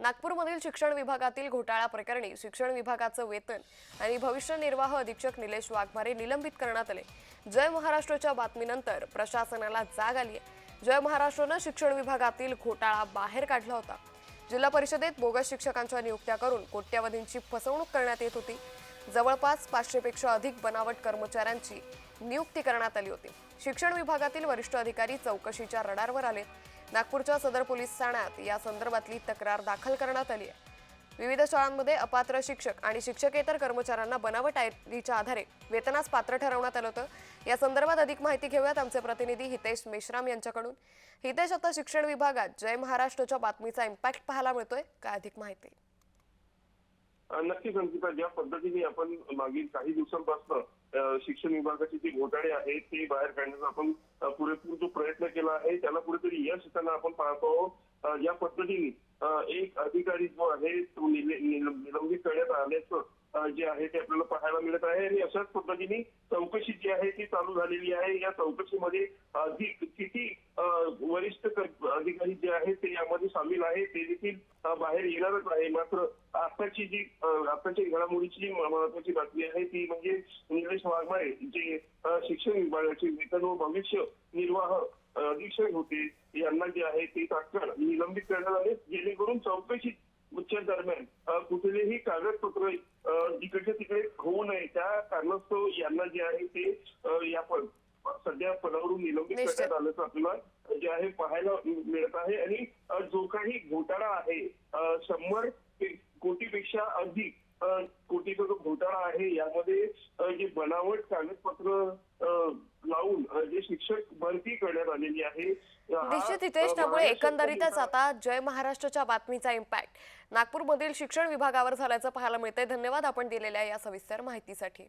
नागपूरमधील शिक्षण विभागातील घोटाळा प्रकरणी शिक्षण विभागाचं वेतन आणि भविष्य निर्वाह अधीक्षक निलेश वाघमारे निलंबित करण्यात आले. जय महाराष्ट्राच्या बातमीनंतर प्रशासनाला जाग आली आहे जय महाराष्ट्रानं शिक्षण विभागातील घोटाळा बाहेर काढला होता. जिल्हा परिषदेत बोगस शिक्षकांच्या नियुक्त्या करून कोट्यवधींची फसवणूक करण्यात येत होती. जवळपास पाचशेपेक्षा अधिक बनावट कर्मचाऱ्यांची नियुक्ती करण्यात आली होती. शिक्षण विभागातील वरिष्ठ अधिकारी चौकशीच्या रडारवर आले नागपूरच्या सदर पोलीस ठाण्यात या संदर्भातली तक्रार दाखल करण्यात आली आहे. विविध शाळांमध्ये अपात्र शिक्षक आणि शिक्षकेतर कर्मचाऱ्यांना बनावट आयडीच्या आधारे वेतनास पात्र ठरवण्यात आलं होतं. या संदर्भात अधिक माहिती घेऊयात आमचे प्रतिनिधी हितेश मेश्राम यांच्याकडून. हितेश आता शिक्षण विभागात जय महाराष्ट्राच्या बातमीचा इम्पॅक्ट पाहायला मिळतोय. काय अधिक माहिती? नक्की नक्कीच अंकिता ज्या पद्धतीने आपण मागील काही दिवसांपासून शिक्षण विभागाचे जे घोटाळे आहेत ते बाहेर काढण्याचा आपण पुरेपूर प्रयत्न केला आहे. त्याला कुठेतरी यश येताना आपण पाहतो. आहोत. पद्धतीने एक अधिकारी जो आहे तो निलंबित करण्यात आल्याचं जे आहे ते आपल्याला पाहायला मिळत आहे. आणि अशाच पद्धतीने चौकशी जी आहे ती चालू झालेली आहे. या चौकशीमध्ये अधिक किती वरिष्ठ अधिकारी जे आहेत ते यामध्ये सामील आहे ते देखील बाहेर येणारच आहे. मात्र आताची जी आताच्या घडामोडीची जी महत्वाची बातमी आहे ती म्हणजे निलेश वाघमारे जे शिक्षण विभागाचे वेतन व भविष्य निर्वाह अधीक्षक होते. यांना जे आहे ते तात्काळ निलंबित करण्यात आले. जेणेकरून चौकशी च्या दरम्यान कुठलेही कागदपत्र अ, जिकडच्या तिकडे होऊ नये. त्या कारणास्तव यांना जे आहे ते या सध्या पदावरून निलंबित. करण्यात आल्याचं आपल्याला जे आहे पाहायला मिळत आहे. आणि जो काही घोटाळा आहे शंभर कोटीपेक्षा अधिक कोटीचा जो घोटाळा आहे यामध्ये जे बनावट कागदपत्र जे शिक्षक भरती करण्यात आलेली आहे. निश्चित हितेश त्यामुळे एकंदरीतच आता जय महाराष्ट्राच्या बातमीचा इम्पॅक्ट नागपूरमधील शिक्षण विभागावर झाल्याचं पाहायला मिळतंय. धन्यवाद आपण दिलेल्या या सविस्तर माहितीसाठी.